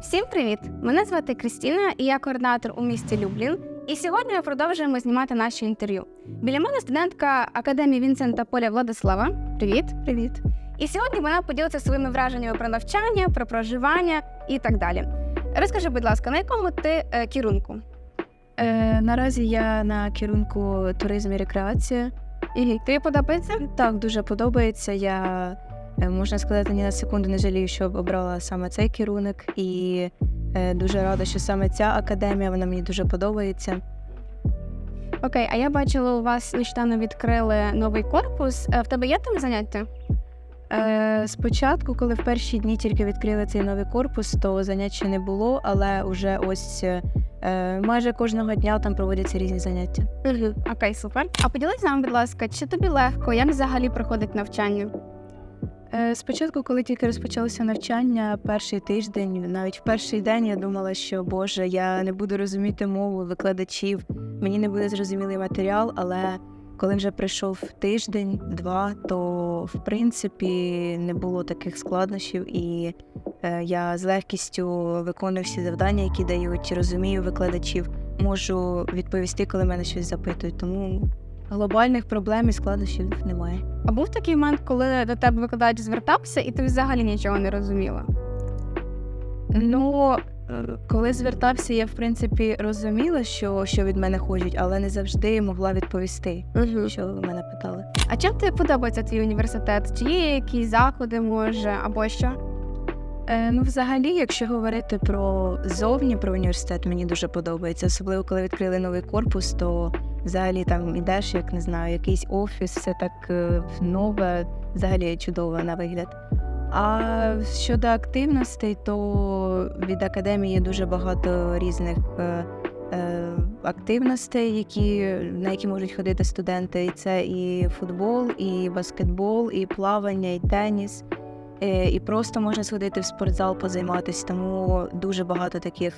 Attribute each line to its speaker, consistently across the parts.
Speaker 1: Всім привіт! Мене звати Крістіна, і я координатор у місті Люблін. І сьогодні ми продовжуємо знімати наше інтерв'ю. Біля мене студентка академії Вінсента Поля Владислава. Привіт, привіт. І сьогодні вона поділиться своїми враженнями про навчання, про проживання і так далі. Розкажи, будь ласка, на якому ти е, керунку?
Speaker 2: Е, наразі я на керунку туризм і рекреація.
Speaker 1: І тобі подобається?
Speaker 2: Так, дуже подобається. Я можна сказати, ні на секунду не жалію, що обрала саме цей керунок, і е, дуже рада, що саме ця академія вона мені дуже подобається.
Speaker 1: Окей, а я бачила, у вас нещодавно відкрили новий корпус. Е, В тебе є там заняття?
Speaker 2: Е, спочатку, коли в перші дні тільки відкрили цей новий корпус, то занять ще не було, але вже ось е, майже кожного дня там проводяться різні заняття.
Speaker 1: Окей, супер. А поділись з нами, будь ласка, чи тобі легко, як взагалі проходить навчання?
Speaker 2: Е, Спочатку, коли тільки розпочалося навчання, перший тиждень, навіть в перший день я думала, що Боже, я не буду розуміти мову викладачів, мені не буде зрозумілий матеріал, але коли вже прийшов тиждень-два, то в принципі не було таких складнощів, і е, я з легкістю виконую всі завдання, які дають, розумію викладачів, можу відповісти, коли мене щось запитують. Тому глобальних проблем і складнощів немає.
Speaker 1: А був такий момент, коли до тебе викладач звертався, і ти взагалі нічого не розуміла?
Speaker 2: Ну, е, коли звертався, я в принципі розуміла, що, що від мене хочуть, але не завжди могла відповісти,
Speaker 1: Угу.
Speaker 2: що ви мене питали.
Speaker 1: А чим тобі подобається твій університет? Чи є якісь заходи, може, або що?
Speaker 2: Е, ну, взагалі, якщо говорити про зовні про університет, мені дуже подобається. Особливо коли відкрили новий корпус, то взагалі там ідеш, як не знаю, якийсь офіс, все так е, нове, взагалі чудово на вигляд. А щодо активностей, то від академії дуже багато різних е, е, активностей, які, на які можуть ходити студенти. І це і футбол, і баскетбол, і плавання, і теніс. Е, І просто можна сходити в спортзал, позайматися. Тому дуже багато таких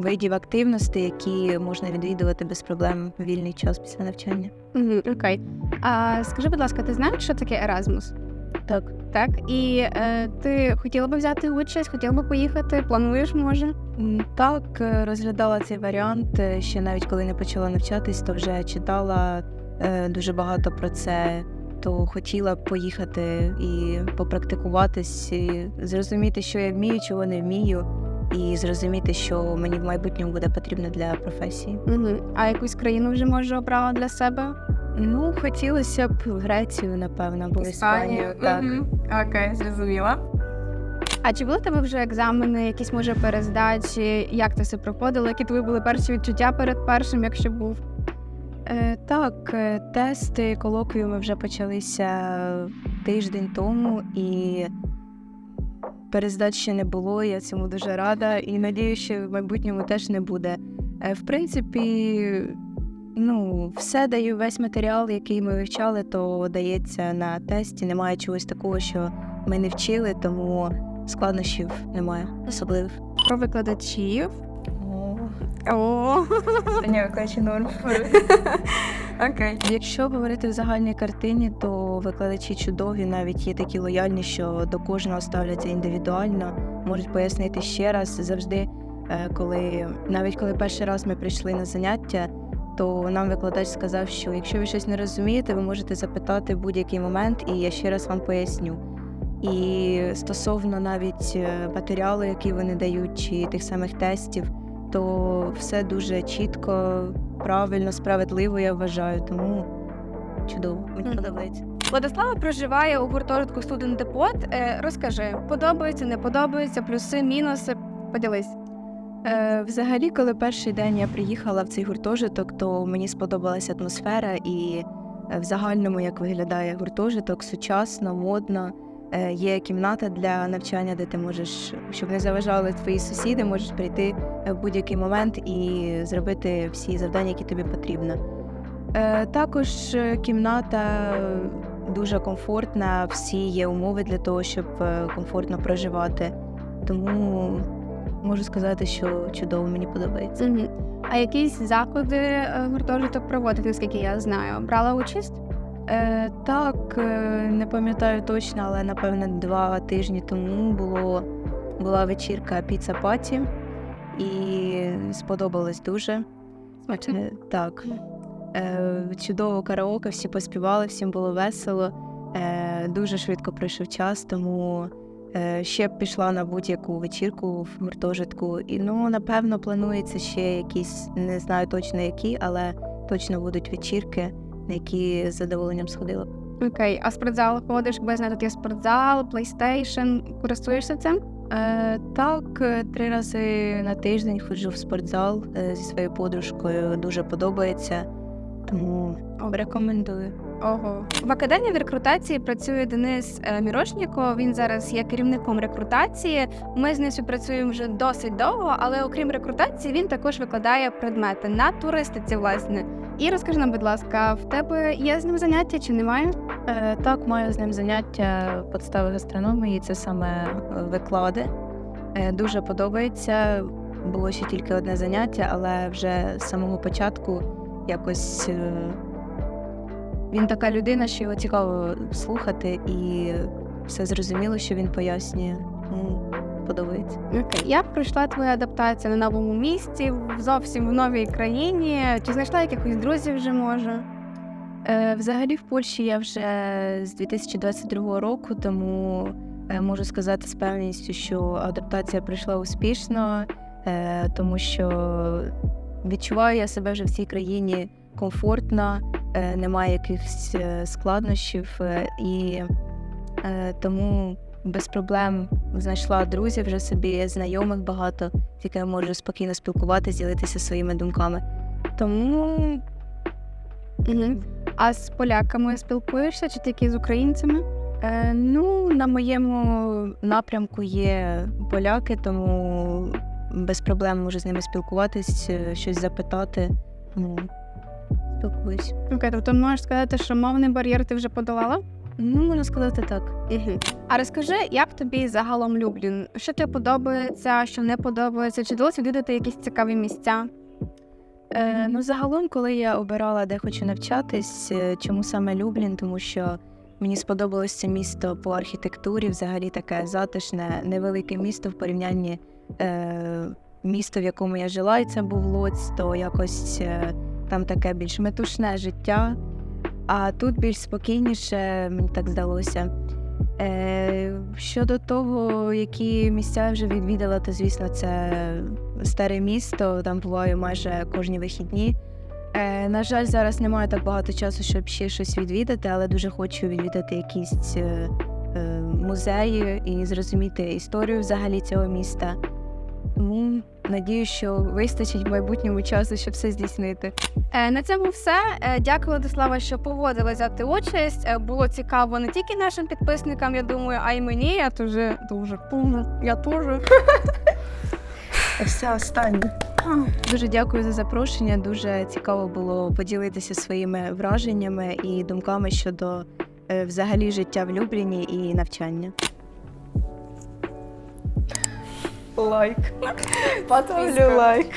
Speaker 2: видів активностей, які можна відвідувати без проблем в вільний час після навчання.
Speaker 1: Угу. Окей. А скажи, будь ласка, ти знаєш, що таке Еразмус?
Speaker 2: Так.
Speaker 1: Так, і е, ти хотіла би взяти участь, хотіла би поїхати, плануєш, може?
Speaker 2: Так, е, розглядала цей варіант е, ще навіть коли не почала навчатись, то вже читала е, дуже багато про це. То хотіла б поїхати і попрактикуватись, і зрозуміти, що я вмію, чого не вмію, і зрозуміти, що мені в майбутньому буде потрібно для професії.
Speaker 1: Угу. А якусь країну вже може обрала для себе?
Speaker 2: Ну, хотілося б Грецію, напевно, або Іспанію. Так.
Speaker 1: Окей, зрозуміла. А чи були в тебе вже екзамени, якісь може перездачі? Як ти все проходила? Які твої були перші відчуття перед першим, якщо був?
Speaker 2: Е, так, е, тести, колоквіуми вже почалися тиждень тому, і перездач ще не було. Я цьому дуже рада і надію, що в майбутньому теж не буде. Е, в принципі, ну, все даю, весь матеріал, який ми вивчали, то дається на тесті. Немає чогось такого, що ми не вчили, тому складнощів немає особливих.
Speaker 1: Про викладачів.
Speaker 2: О,
Speaker 1: О,
Speaker 2: ні, викладачі норм.
Speaker 1: окей.
Speaker 2: Якщо говорити в загальній картині, то викладачі чудові, навіть є такі лояльні, що до кожного ставляться індивідуально, можуть пояснити ще раз завжди, е, коли навіть коли перший раз ми прийшли на заняття, то нам викладач сказав, що якщо ви щось не розумієте, ви можете запитати будь-який момент, і я ще раз вам поясню. І стосовно навіть е, матеріалу, який вони дають, чи тих самих тестів, то все дуже чітко, правильно, справедливо, я вважаю. Тому чудово, мені подобається.
Speaker 1: Владислава проживає у гуртожитку студент депот. Е, розкажи, подобається, не подобається, плюси, мінуси. Поділись.
Speaker 2: Е, взагалі, коли перший день я приїхала в цей гуртожиток, то мені сподобалася атмосфера і е, в загальному, як виглядає гуртожиток, сучасно, модно. Е, Є кімната для навчання, де ти можеш, щоб не заважали твої сусіди, можеш прийти е, в будь-який момент і зробити всі завдання, які тобі потрібно. Е, Також кімната дуже комфортна, всі є умови для того, щоб комфортно проживати. Тому можу сказати, що чудово мені подобається.
Speaker 1: Угу. А якісь заходи гуртожиток проводить, наскільки я знаю. Брала участь?
Speaker 2: Е, так, е, не пам'ятаю точно, але напевне два тижні тому було була вечірка піца паті, і сподобалось дуже.
Speaker 1: Смачно.
Speaker 2: Е, Так. Е, Чудово караоке, всі поспівали, всім було весело. Е, Дуже швидко пройшов час, тому е, ще б пішла на будь-яку вечірку в гуртожитку. І ну, напевно, планується ще якісь, не знаю точно які, але точно будуть вечірки, на які з задоволенням сходила.
Speaker 1: Окей, а спортзал ходиш, бо я знаю, тут є спортзал, PlayStation. Користуєшся цим?
Speaker 2: Е, так, е, три рази на тиждень ходжу в спортзал е, зі своєю подружкою. Дуже подобається, тому рекомендую.
Speaker 1: Ого. В академії в рекрутації працює Денис е, Мірошніков. Він зараз є керівником рекрутації. Ми з ним співпрацюємо вже досить довго, але окрім рекрутації, він також викладає предмети на туристиці, власне. І розкажи нам, будь ласка, в тебе є з ним заняття чи немає?
Speaker 2: Е, Так, маю з ним заняття подстави гастрономії, це саме е, виклади. Е, Дуже подобається. Було ще тільки одне заняття, але вже з самого початку якось е, він така людина, що його цікаво слухати, і все зрозуміло, що він пояснює. Ну, подобається.
Speaker 1: Окей, як пройшла твоя адаптація на новому місці, зовсім в новій країні? Чи знайшла якихось друзів вже може?
Speaker 2: Е, Взагалі в Польщі я вже з 2022 року, тому е, можу сказати з певністю, що адаптація пройшла успішно, е, тому що відчуваю я себе вже в цій країні комфортно, немає якихось е, складнощів, е, і е, тому без проблем знайшла друзів вже собі, знайомих багато, з якими можу спокійно спілкуватися, ділитися своїми думками. Тому
Speaker 1: Угу. А з поляками спілкуєшся чи тільки з українцями?
Speaker 2: Е, ну, на моєму напрямку є поляки, тому без проблем можу з ними спілкуватись, е, щось запитати. Спілкуюсь.
Speaker 1: Окей, тобто можеш сказати, що мовний бар'єр ти вже подолала?
Speaker 2: Ну, можна сказати так.
Speaker 1: Угу. А розкажи, як тобі загалом Люблін? Що тобі подобається, що не подобається? Чи вдалося відвідати якісь цікаві місця?
Speaker 2: Е, ну, загалом, коли я обирала, де хочу навчатись, е, чому саме Люблін, тому що мені сподобалось це місто по архітектурі, взагалі таке затишне, невелике місто в порівнянні е, місто, в якому я жила, і це був Лоць, то якось е, там таке більш метушне життя. А тут більш спокійніше, мені так здалося. Е, щодо того, які місця я вже відвідала, то звісно, це старе місто, там буваю майже кожні вихідні. Е, на жаль, зараз немає так багато часу, щоб ще щось відвідати, але дуже хочу відвідати якісь е, музеї і зрозуміти історію взагалі цього міста. Тому надію, що вистачить в майбутньому часу, щоб все здійснити.
Speaker 1: Е, на цьому все. Е, дякую, Владислава, що погодилась взяти участь. Е, було цікаво не тільки нашим підписникам, я думаю, а й мені. Я дуже дуже я теж.
Speaker 2: Все останнє. Дуже дякую за запрошення. Дуже цікаво було поділитися своїми враженнями і думками щодо взагалі життя в Любліні і навчання.
Speaker 3: Лайк. Поставлю лайк.